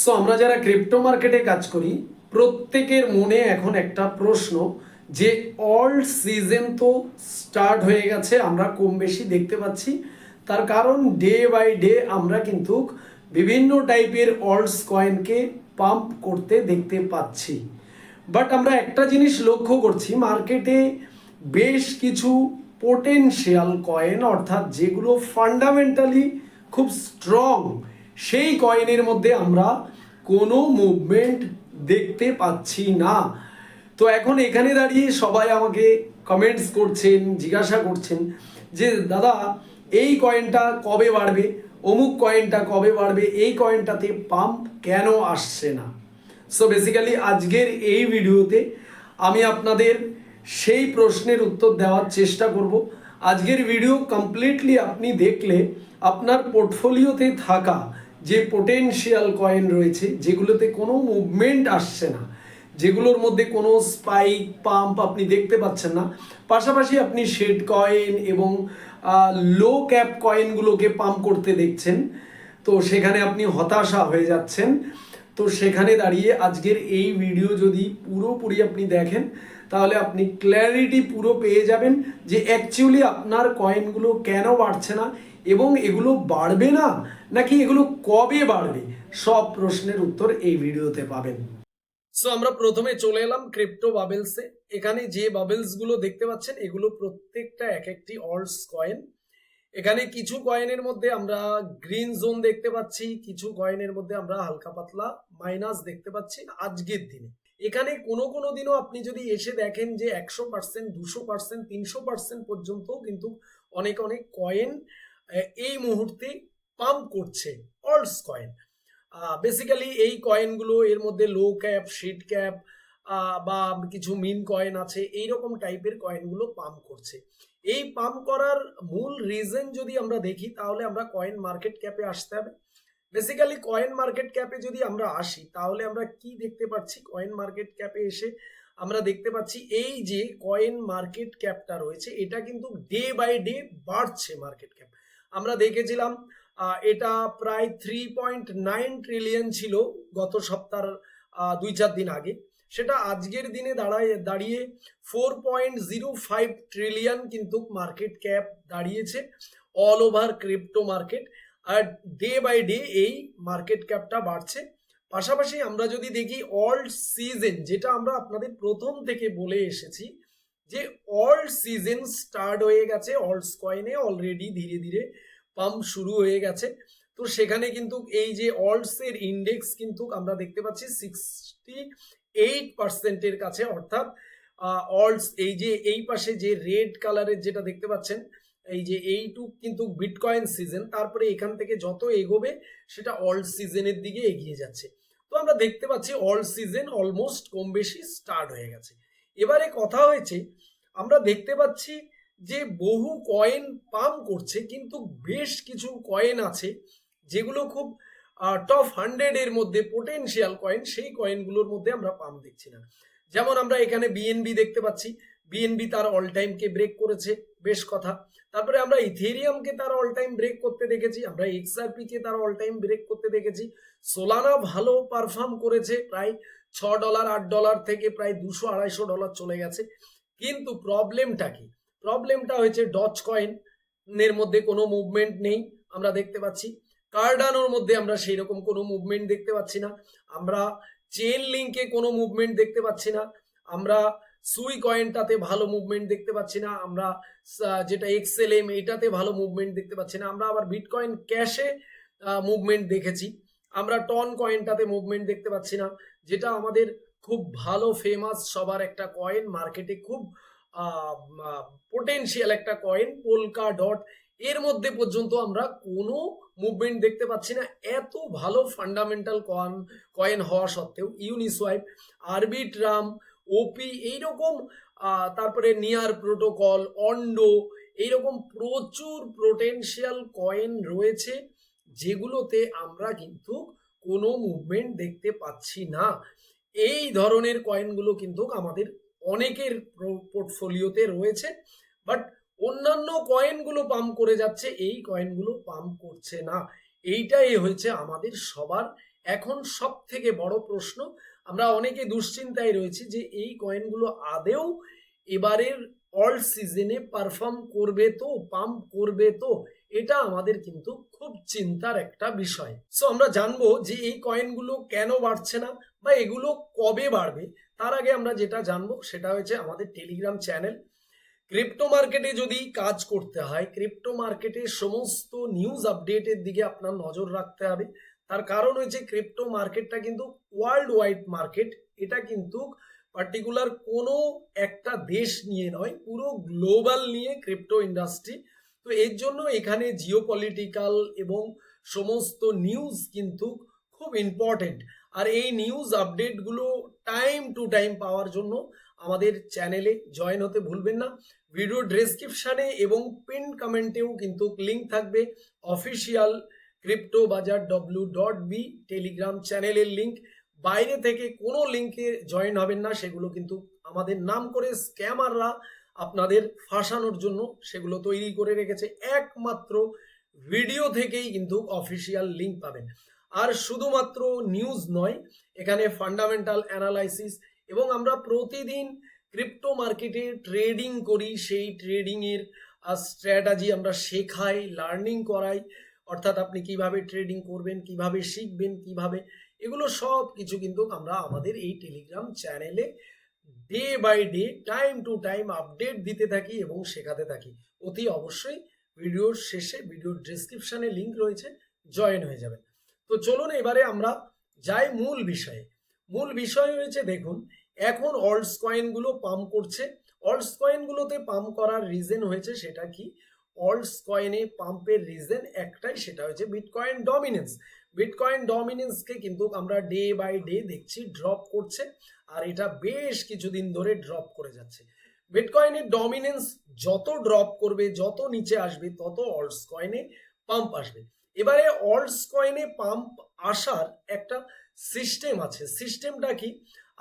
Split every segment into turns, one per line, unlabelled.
So আমরা যারা crypto মার্কেটে কাজ করি, প্রত্যেকের মনে এখন একটা প্রশ্ন যে অল সিজন তো স্টার্ট হয়ে গেছে, আমরা কম বেশি দেখতে পাচ্ছি। তার কারণ ডে বাই ডে আমরা কিন্তু বিভিন্ন টাইপের অল্টস কয়েনকে পাম্প করতে দেখতে পাচ্ছি। বাট আমরা একটা জিনিস লক্ষ্য করছি মার্কেটে বেশ কিছু পোটেনশিয়াল কয়েন অর্থাৎ যেগুলো ফান্ডামেন্টালি খুব স্ট্রং সেই কয়েনের মধ্যে আমরা কোনো মুভমেন্ট দেখতে পাচ্ছি না। তো এখন এখানে দাঁড়িয়ে সবাই আমাকে কমেন্টস করছেন, জিজ্ঞাসা করছেন যে, দাদা, এই কয়েনটা কবে বাড়বে? অমুক কয়েনটা কবে বাড়বে? এই কয়েনটাতে পাম্প কেন আসছে না? সো বেসিক্যালি আজকের এই ভিডিওতে আমি আপনাদের সেই প্রশ্নের উত্তর দেওয়ার চেষ্টা করব। আজকের ভিডিও কমপ্লিটলি আপনি দেখলে আপনার পোর্টফোলিওতে থাকা যে পোটেনশিয়াল কয়েন রয়েছে, যেগুলোতে কোনো মুভমেন্ট আসছে না, যেগুলোর মধ্যে কোনো স্পাইক পাম্প আপনি দেখতে পাচ্ছেন না, পাশাপাশি আপনি শেড কয়েন এবং লো ক্যাপ কয়েনগুলোকে পাম্প করতে দেখছেন, তো সেখানে আপনি হতাশা হয়ে যাচ্ছেন, তো সেখানে দাঁড়িয়ে আজকের এই ভিডিও যদি পুরোপুরি আপনি দেখেন, তাহলে আপনি ক্ল্যারিটি পুরো পেয়ে যাবেন যে অ্যাকচুয়ালি আপনার কয়েনগুলো কেন বাড়ছে না এবং এগুলো বাড়বে না? নাকি এগুলো কবে বাড়বে? সব প্রশ্নের উত্তর এই ভিডিওতে পাবেন। সো আমরা প্রথমে চলে এলাম ক্রিপ্টো বাবেলসে এখানে যে বাবেলসগুলো দেখতে পাচ্ছেন, এগুলো প্রত্যেকটা এক একটি অল্টস কয়েন এখানে কিছু কয়েনের মধ্যে আমরা গ্রিন জোন দেখতে পাচ্ছি, কিছু কয়েনের মধ্যে আমরা হালকা পাতলা মাইনাস দেখতে পাচ্ছি আজকের দিনে। এখানে কোনো কোনো দিনও আপনি যদি এসে দেখেন যে একশো পার্সেন্ট দুশো পার্সেন্ট তিনশো পার্সেন্ট পর্যন্ত কিন্তু অনেক অনেক কয়েন এই মুহূর্তে পাম্প করছে অল্টস কয়েন বেসিক্যালি এই কয়েনগুলো এর মধ্যে লো ক্যাপ শিট ক্যাপ বা কিছু মিন কয়েন আছে এই রকম টাইপের কয়েনগুলো পাম্প করছে। এই পাম্প করার মূল রিজন যদি আমরা দেখি, তাহলে আমরা কয়েন মার্কেট ক্যাপে আসতে হবে। বেসিক্যালি কয়েন মার্কেট ক্যাপে যদি আমরা আসি, তাহলে আমরা কি দেখতে পাচ্ছি? কয়েন মার্কেট ক্যাপে এসে আমরা দেখতে পাচ্ছি, এই যে কয়েন মার্কেট ক্যাপটা রয়েছে, এটা কিন্তু ডে বাই ডে বাড়ছে মার্কেট ক্যাপ আমরা দেখেছিলাম এটা প্রায় থ্রি পয়েন্ট নাইন ট্রিলিয়ন ছিল গত সপ্তাহ দুই চার দিন আগে। সেটা আজকের দিনে দাঁড়ায়, দাঁড়িয়ে four point zero five trillion কিন্তু মার্কেট ক্যাপ দাঁড়িয়েছে অল ওভার ক্রিপ্টো মার্কেট আর ডে বাই ডে এই মার্কেট ক্যাপটা বাড়ছে। পাশাপাশি আমরা যদি দেখি অল্ড সিজন যেটা আমরা আপনাদের প্রথম থেকে বলে এসেছি যে অল্ড সিজন স্টার্ট হয়ে গেছে অল্ডস কয়েনে অলরেডি ধীরে ধীরে পাম্প শুরু হয়ে গেছে। তো সেখানে কিন্তু এই যে অল্টস এর ইন্ডেক্স কিন্তু আমরা দেখতে পাচ্ছি সিক্সটি এইট পার্সেন্টের কাছে, অর্থাৎ অল্টস এই যে এই পাশে যে রেড কালারের যেটা দেখতে পাচ্ছেন, এই যে এইটু কিন্তু বিটকয়েন সিজন তারপরে এখান থেকে যত এগোবে সেটা অল্ড সিজনের দিকে এগিয়ে যাচ্ছে। তো আমরা দেখতে পাচ্ছি অল্ড সিজন অলমোস্ট কম বেশি স্টার্ট হয়ে গেছে। এবারে কথা হয়েছে, আমরা দেখতে পাচ্ছি যে বহু কয়েন পাম্প করছে, কিন্তু বেশ কিছু কয়েন আছে যেগুলো খুব টপ হান্ড্রেড এর মধ্যে পোটেনশিয়াল কয়েন সেই কয়েনগুলোর মধ্যে আমরা পাম দেখছি না। যেমন আমরা এখানে বিএনবি দেখতে পাচ্ছি। বিএনবি তার অল টাইমকে ব্রেক করেছে, বেশ কথা। তারপরে আমরা ইথেরিয়ামকে তার অল টাইম ব্রেক করতে দেখেছি, আমরা এক্সআরপি কে তার অল টাইম ব্রেক করতে দেখেছি। সোলানা ভালো পারফর্ম করেছে প্রায় ছ ডলার, আট ডলার থেকে প্রায় দুশো, আড়াইশো ডলার চলে গেছে। কিন্তু প্রবলেমটা কি? প্রবলেমটা হয়েছে ডচ কয়েনের মধ্যে কোনো মুভমেন্ট নেই, আমরা দেখতে পাচ্ছি। কার্ডানোর মধ্যে আমরা সেই রকম কোনো মুভমেন্ট দেখতে পাচ্ছি না। আমরা চেন লিঙ্কে কোনো মুভমেন্ট দেখতে পাচ্ছি না। আমরা সুই কয়েনটাতে ভালো মুভমেন্ট দেখতে পাচ্ছি না। আমরা যেটা এক্সেল এম এটাতে ভালো মুভমেন্ট দেখতে পাচ্ছি না। আমরা আবার বিটকয়েন ক্যাশে মুভমেন্ট দেখেছি। আমরা টন কয়েনটাতে মুভমেন্ট দেখতে পাচ্ছি না। যেটা আমাদের খুব ভালো ফেমাস সবার একটা কয়েন মার্কেটে খুব পোটেনশিয়াল একটা কয়েন পোলকা ডট এর মধ্যে পর্যন্ত আমরা কোনো মুভমেন্ট দেখতে পাচ্ছি না। এত ভালো ফান্ডামেন্টাল কয়েন কয়েন হওয়া সত্ত্বেও ইউনিসোয়াইপ আরবিট্রাম ওপি এইরকম তারপরে নিয়ার প্রোটোকল অন্ডো এইরকম প্রচুর পোটেনশিয়াল কয়েন রয়েছে, যেগুলোতে আমরা কিন্তু কোনো মুভমেন্ট দেখতে পাচ্ছি না। এই ধরনের কয়েনগুলো কিন্তু আমাদের অনেকের পোর্টফোলিওতে রয়েছে। বাট অন্যান্য কয়েনগুলো পাম্প করে যাচ্ছে, এই কয়েনগুলো পাম্প করছে না। এইটাই হয়েছে আমাদের সবার এখন সব থেকে বড় প্রশ্ন। আমরা অনেকে দুশ্চিন্তায় রয়েছি যে এই কয়েনগুলো আদেও এবারের অল সিজনে পারফর্ম করবে তো পাম্প করবে তো? এটা আমাদের কিন্তু খুব চিন্তার একটা বিষয়। সো আমরা জানব যে এই কয়েনগুলো কেন বাড়ছে না বা এগুলো কবে বাড়বে? তার আগে আমরা যেটা জানব সেটা হচ্ছে আমাদের টেলিগ্রাম চ্যানেল ক্রিপ্টো মার্কেটে যদি কাজ করতে হয় ক্রিপ্টো মার্কেটের সমস্ত নিউজ আপডেটের দিকে আপনার নজর রাখতে হবে। তার কারণ হয়েছে ক্রিপ্টো মার্কেটটা কিন্তু ওয়ার্ল্ড ওয়াইড মার্কেট এটা কিন্তু পার্টিকুলার কোনো একটা দেশ নিয়ে নয়, পুরো গ্লোবাল নিয়ে ক্রিপ্টো ইন্ডাস্ট্রি তো এর জন্য এখানে জিও পলিটিক্যাল এবং সমস্ত নিউজ কিন্তু খুব ইম্পর্টেন্ট আর এই নিউজ আপডেটগুলো টাইম টু টাইম পাওয়ার জন্য আমাদের চ্যানেলে জয়েন হতে ভুলবেন না। ভিডিও ডেসক্রিপশানে এবং পিন কমেন্টেও কিন্তু লিঙ্ক থাকবে। অফিসিয়াল ক্রিপ্টো বাজার ডব্লিউ ডট বি টেলিগ্রাম চ্যানেলের লিঙ্ক বাইরে থেকে কোনো লিঙ্কে জয়েন হবেন না, সেগুলো কিন্তু আমাদের নাম করে স্ক্যামাররা আপনাদের ফাঁসানোর জন্য সেগুলো তৈরি করে রেখেছে। একমাত্র ভিডিও থেকেই কিন্তু অফিসিয়াল লিঙ্ক পাবেন। আর শুধুমাত্র নিউজ নয়, এখানে ফান্ডামেন্টাল অ্যানালাইসিস এবং আমরা প্রতিদিন ক্রিপ্টো মার্কেটে ট্রেডিং করি। সেই ট্রেডিংয়ের স্ট্র্যাটাজি আমরা শেখাই লার্নিং করাই। অর্থাৎ আপনি কীভাবে ট্রেডিং করবেন, কীভাবে শিখবেন, কীভাবে, এগুলো সব কিছু কিন্তু আমরা আমাদের এই টেলিগ্রাম চ্যানেলে day by day time to time update দিতে থাকি এবং শেখাতে থাকি। অতি অবশ্যই ভিডিওর শেষে, ভিডিওর ডিসক্রিপশনে লিঙ্ক রয়েছে জয়েন হয়ে যাবেন। তো চলুন এবারে আমরা যাই মূল বিষয়ে। মূল বিষয় হয়েছে, দেখুন, এখন অল্টস কয়েনগুলো পাম্প করছে। অল্টস কয়েনগুলোতে পাম্প করার রিজন হয়েছে সেটা কি? অল্টস কয়েনে পাম্পের রিজন একটাই, সেটা হয়েছে বিটকয়েন ডমিনেন্স বিটকয়েন ডমিনেন্সকে কিন্তু আমরা ডে বাই ডে দেখছি ড্রপ করছে। আর এটা বেশ কিছুদিন ধরে ড্রপ করে যাচ্ছে। বিটকয়েনের ডমিনেন্স যত ড্রপ করবে, যত নিচে আসবে, তত অল্টস কয়েনে পাম্প আসবে। এবারে অল্টস কয়েনে পাম্প আসার একটা সিস্টেম আছে। সিস্টেমটা কি?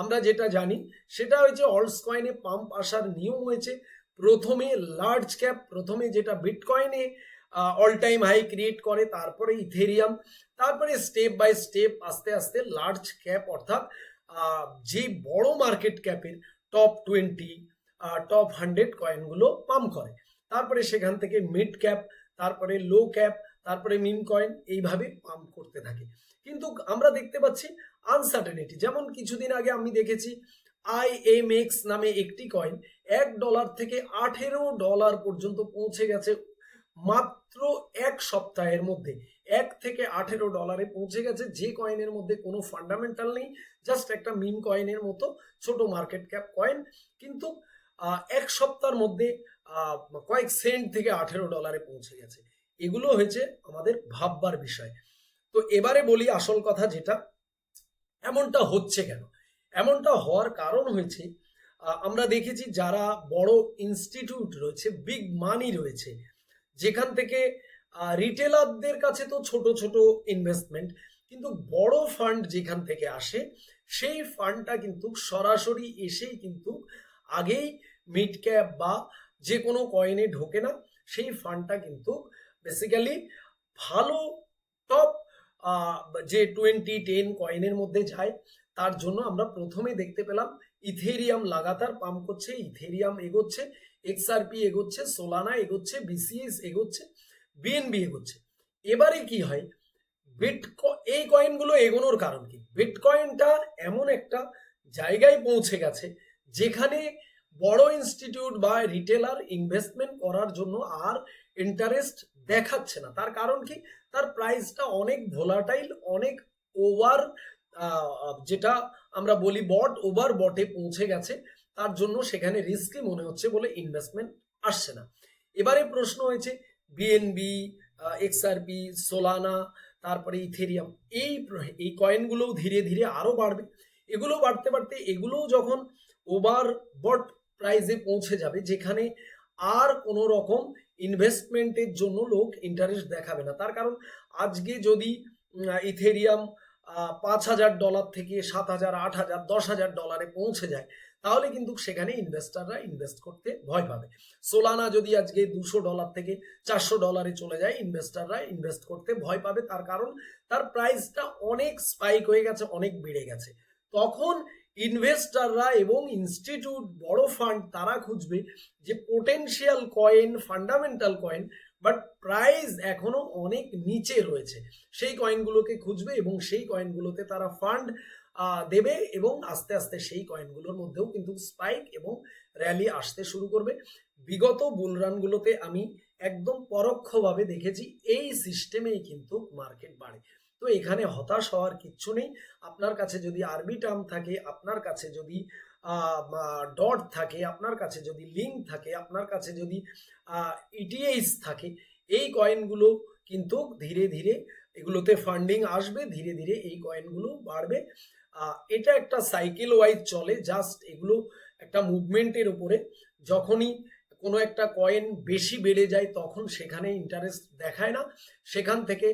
আমরা যেটা জানি, সেটা হয়েছে অল্টস কয়েনে পাম্প আসার নিয়ম হয়েছে, প্রথমে লার্জ ক্যাপ প্রথমে যেটা বিটকয়েনে অল টাইম হাই ক্রিয়েট করে, তারপরে ইথেরিয়াম তারপরে স্টেপ বাই স্টেপ আস্তে আস্তে লার্জ ক্যাপ অর্থাৎ যে বড় মার্কেট ক্যাপের টপ টোয়েন্টি টপ হান্ড্রেড কয়েনগুলো পাম্প করে। তারপরে সেখান থেকে মিড ক্যাপ তারপরে লো ক্যাপ তারপরে মিম কয়েন এইভাবে পাম্প করতে থাকে। কিন্তু আমরা দেখতে পাচ্ছি আনসার্টেনিটি যেমন কিছুদিন আগে আমি দেখেছি আইএমএক্স নামে একটি কয়েন এক ডলার থেকে আঠেরো ডলার পর্যন্ত পৌঁছে গেছে মাত্র এক সপ্তাহের মধ্যে। এক থেকে আঠেরো ডলারে পৌঁছে গেছে। যে কয়েনের মধ্যে কোনো ফান্ডামেন্টাল নেই জাস্ট একটা মিম কয়েনের মতো, ছোট মার্কেট ক্যাপ কয়েন কিন্তু এক সপ্তাহের মধ্যে কয়েক সেন্ট থেকে আঠেরো ডলারে পৌঁছে গেছে। এগুলো হয়েছে আমাদের ভাববার বিষয়। তো এবারে বলি আসল কথা যেটা, এমনটা হচ্ছে কেন? এমনটা হওয়ার কারণ হয়েছে আমরা দেখেছি যারা বড় ইনস্টিটিউট রয়েছে বিগ মানি রয়েছে, যেখান থেকে রিটেলারদের কাছে তো ছোট ছোট ইনভেস্টমেন্ট কিন্তু বড় ফান্ড যেখান থেকে আসে, সেই ফান্ডটা কিন্তু সরাসরি এসেই কিন্তু আগেই মিড ক্যাপ বা যে কোনো কয়েনে ঢোকে না, সেই ফান্ডটা কিন্তু বেসিক্যালি ভালো টপ যে টোয়েন্টি টেন কয়েনের মধ্যে যায়, তার জন্য আমরা প্রথমে দেখতে পেলাম ইথেরিয়াম লাগাতার পাম্প করছে ইথেরিয়াম এগোচ্ছে এক্সআরপি এগোচ্ছে সোলানা এগোচ্ছে বিসিএস এগোচ্ছে বিএনবি এগোচ্ছে এবারে কি হয়? বিট এই কয়েনগুলো এগোনোর কারণ কি? বিটকয়েনটা এমন একটা জায়গায় পৌঁছে গেছে যেখানে বড় ইনস্টিটিউট বা রিটেলার ইনভেস্টমেন্ট করার জন্য আর ইন্টারেস্ট দেখাচ্ছে না। তার কারণ কি? তার প্রাইসটা অনেক ভোলাটাইল অনেক ওভার যেটা আমরা বলি বট ওভার বটে পৌঁছে গেছে। তার জন্য সেখানে রিস্কি মনে হচ্ছে বলে ইনভেস্টমেন্ট আসছে না। এবারে প্রশ্ন হয়েছে বিএনবি এক্সআরপি সোলানা তারপরে ইথেরিয়াম এই এই কয়েনগুলোও ধীরে ধীরে আরও বাড়বে। এগুলো বাড়তে বাড়তে এগুলোও যখন ওভার বট প্রাইজে পৌঁছে যাবে, যেখানে আর কোনো রকম ইনভেস্টমেন্টের জন্য লোক ইন্টারেস্ট দেখাবে না। তার কারণ, আজকে যদি ইথেরিয়াম পাঁচ হাজার ডলার থেকে সাত হাজার, আট হাজার, দশ হাজার ডলারে পৌঁছে যায়, তাহলে কিন্তু সেখানে ইনভেস্টাররা ইনভেস্ট করতে ভয় পাবে। সোলানা যদি আজকে দুশো ডলার থেকে চারশো ডলারে চলে যায় ইনভেস্টাররা ইনভেস্ট করতে ভয় পাবে, তার কারণ তার প্রাইসটা অনেক স্পাইক হয়ে গেছে, অনেক বেড়ে গেছে। তখন ইনভেস্টাররা এবং ইনস্টিটিউট বড় ফান্ড তারা খুঁজবে যে potential coin fundamental coin but price এখনও অনেক নিচে রয়েছে। সেই কয়েনগুলোকে খুঁজবে এবং সেই কয়েনগুলোতে তারা ফান্ড দেবে এবং আস্তে আস্তে সেই কয়েনগুলোর মধ্যেও কিন্তু স্পাইক এবং র্যালি আসতে শুরু করবে। বিগত বুলরানগুলোতে আমি একদম পরোক্ষভাবে দেখেছি, এই সিস্টেমেই কিন্তু মার্কেট বাড়ে। তো এখানে হতাশ হওয়ার কিচ্ছু নেই। আপনার কাছে যদি আরবি টার্ম থাকে, আপনার কাছে যদি ডট থাকে আপনার কাছে, যদি লিঙ্ক থাকে আপনার কাছে, যদি ইটিএইচ থাকে, এই কয়েনগুলো কিন্তু ধীরে ধীরে এগুলোতে ফান্ডিং আসবে, ধীরে ধীরে এই কয়েনগুলো বাড়বে। এটা একটা সাইকেল ওয়াইজ চলে জাস্ট এগুলো একটা মুভমেন্টের উপরে। যখনই কোনো একটা কয়েন বেশি বেড়ে যায়, তখন সেখানে ইন্টারেস্ট দেখায় না। সেখান থেকে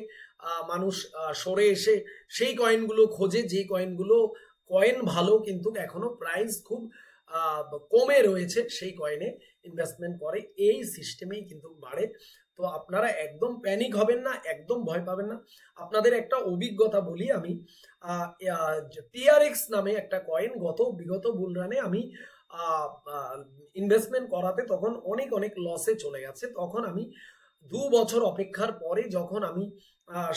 মানুষ সরে এসে সেই কয়েনগুলো খোঁজে যে কয়েনগুলো কয়েন ভালো কিন্তু এখনও প্রাইস খুব কমে রয়েছে সেই কয়েনে ইনভেস্টমেন্ট করে। এই সিস্টেমেই কিন্তু বাড়ে। তো আপনারা একদম প্যানিক হবেন না, একদম ভয় পাবেন না। আপনাদের একটা অভিজ্ঞতা বলি আমি। টিআরএক্স নামে একটা কয়েন গত বিগত বুলরানে আমি ইনভেস্টমেন্ট করাতে তখন অনেক অনেক লসে চলে গেছে। তখন আমি দু বছর অপেক্ষার পরে যখন আমি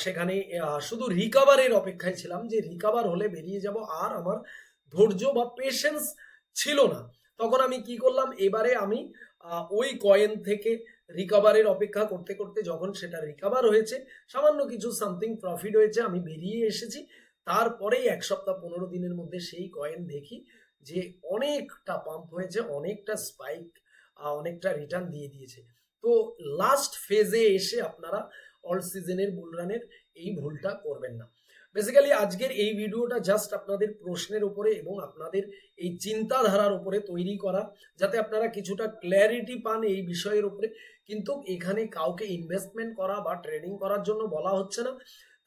সেখানে শুধু রিকাভারের অপেক্ষায় ছিলাম যে রিকাভার হলে বেরিয়ে যাব আর আমার ধৈর্য বা পেশেন্স ছিল না। তখন আমি কি করলাম, এবারে আমি ওই কয়েন থেকে রিকাভারের অপেক্ষা করতে করতে যখন সেটা রিকাভার হয়েছে, সামান্য কিছু সামথিং প্রফিট হয়েছে, আমি বেরিয়ে এসেছি। তারপরেই এক সপ্তাহ পনেরো দিনের মধ্যে সেই কয়েন দেখি যে অনেকটা পাম্প হয়েছে, অনেকটা স্পাইক অনেকটা রিটার্ন দিয়ে দিয়েছে। তো লাস্ট ফেজে এসে আপনারা অল সিজনের বুলরানের এই ভুলটা করবেন না। বেসিক্যালি আজকের এই ভিডিওটা জাস্ট আপনাদের প্রশ্নের উপরে এবং আপনাদের এই চিন্তাধারার উপরে তৈরি করা, যাতে আপনারা কিছুটা ক্ল্যারিটি পান এই বিষয়ের উপরে। কিন্তু এখানে কাউকে ইনভেস্টমেন্ট করা বা ট্রেডিং করার জন্য বলা হচ্ছে না।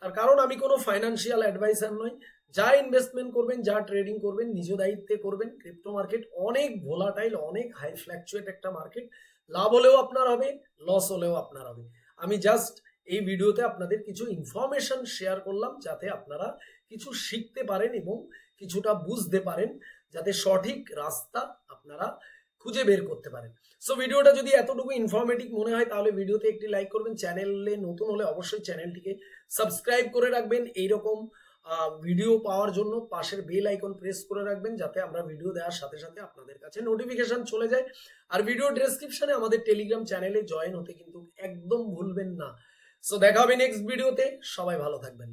তার কারণ আমি কোনো ফাইন্যান্সিয়াল অ্যাডভাইসার নই। যা ইনভেস্টমেন্ট করবেন, যা ট্রেডিং করবেন, নিজ দায়িত্বে করবেন। ক্রিপ্টো মার্কেট অনেক ভোলাটাইল অনেক হাই ফ্ল্যাকচুয়েট একটা মার্কেট লাভ হলেও আপনার হবে লস হলেও আপনার হবে। আমি জাস্ট এই ভিডিওতে আপনাদের কিছু ইনফরমেশন শেয়ার করলাম যাতে আপনারা কিছু শিখতে পারেন এবং কিছুটা বুঝতে পারেন, যাতে সঠিক রাস্তা আপনারা খুঁজে বের করতে পারেন। সো ভিডিওটা যদি এতটুকু ইনফরমেটিভ মনে হয়, তাহলে ভিডিওতে একটি লাইক করবেন। চ্যানেলে নতুন হলে অবশ্যই চ্যানেলটিকে সাবস্ক্রাইব করে রাখবেন। এইরকম ভিডিও পাওয়ার জন্য পাশের বেল আইকন প্রেস করে রাখবেন যাতে আমরা ভিডিও দেওয়ার সাথে সাথে আপনাদের কাছে নোটিফিকেশন চলে যায়। আর ভিডিও ডেসক্রিপশনে আমাদের টেলিগ্রাম চ্যানেলে জয়েন হতে কিন্তু একদম ভুলবেন না। সো দেখা হবে নেক্সট ভিডিওতে সবাই ভালো থাকবেন।